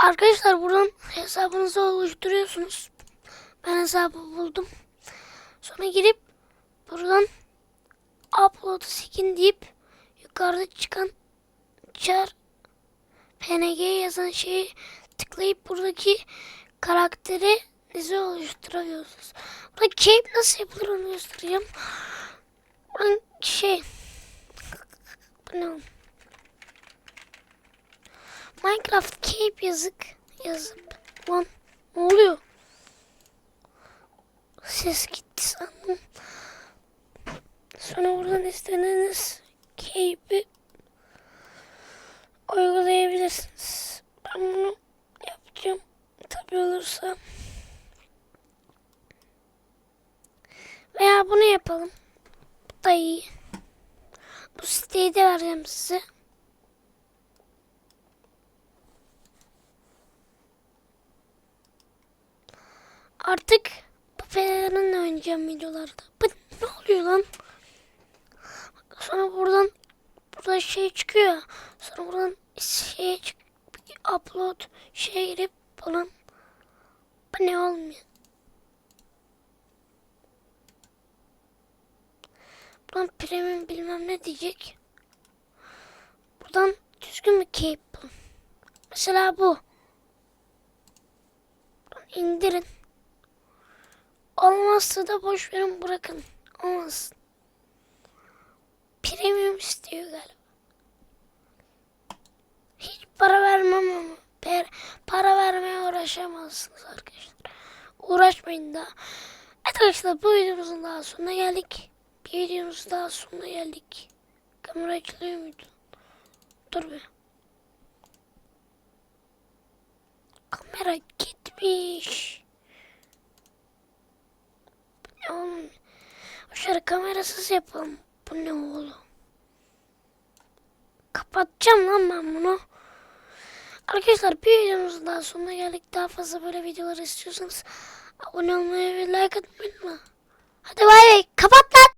Arkadaşlar buradan hesabınızı oluşturuyorsunuz. Ben hesabı buldum. Sonra girip buradan upload skin deyip yukarıda çıkan char png yazan şeyi tıklayıp buradaki karakteri dizi oluşturuyorsunuz. Burada cape nasıl yapılır onu göstereceğim. Ben şey ne? Minecraft cape yazık yazıp lan ne oluyor? Ses gitti sandım. Sonra buradan istediğiniz cape'i uygulayabilirsiniz. Ben bunu yapacağım. Tabi olursa. Veya bunu yapalım. Bu da iyi. Bu siteyi de vereceğim size. Artık bu Fener'inle oynayacağım videolarda. Bu ne oluyor lan? Sonra buradan burada şey çıkıyor. Sonra buradan şeye çık upload şeye girip falan. Bu ne olmuyor? Buradan premium bilmem ne diyecek. Buradan düzgün bir bulun. Mesela bu. Buradan indirin. Olmazsa da boş verin bırakın. Olmaz. Premium istiyor galiba. Hiç para vermem ama. Per, para vermeye uğraşamazsınız arkadaşlar. Uğraşmayın da. Evet arkadaşlar bu videomuzun daha sonuna geldik. Bir videomuz daha sonuna geldik. Kamera açılıyor muydu? Dur bir. Kamera gitmiş. Ne oğlum? Şöyle kamerasız yapalım. Bu ne oğlum? Kapatacağım lan ben bunu. Arkadaşlar bir videomuzun daha sonuna geldik. Daha fazla böyle videolar istiyorsanız abone olmayı ve like atmayı unutma. Hadi bay bay. Kapat lan.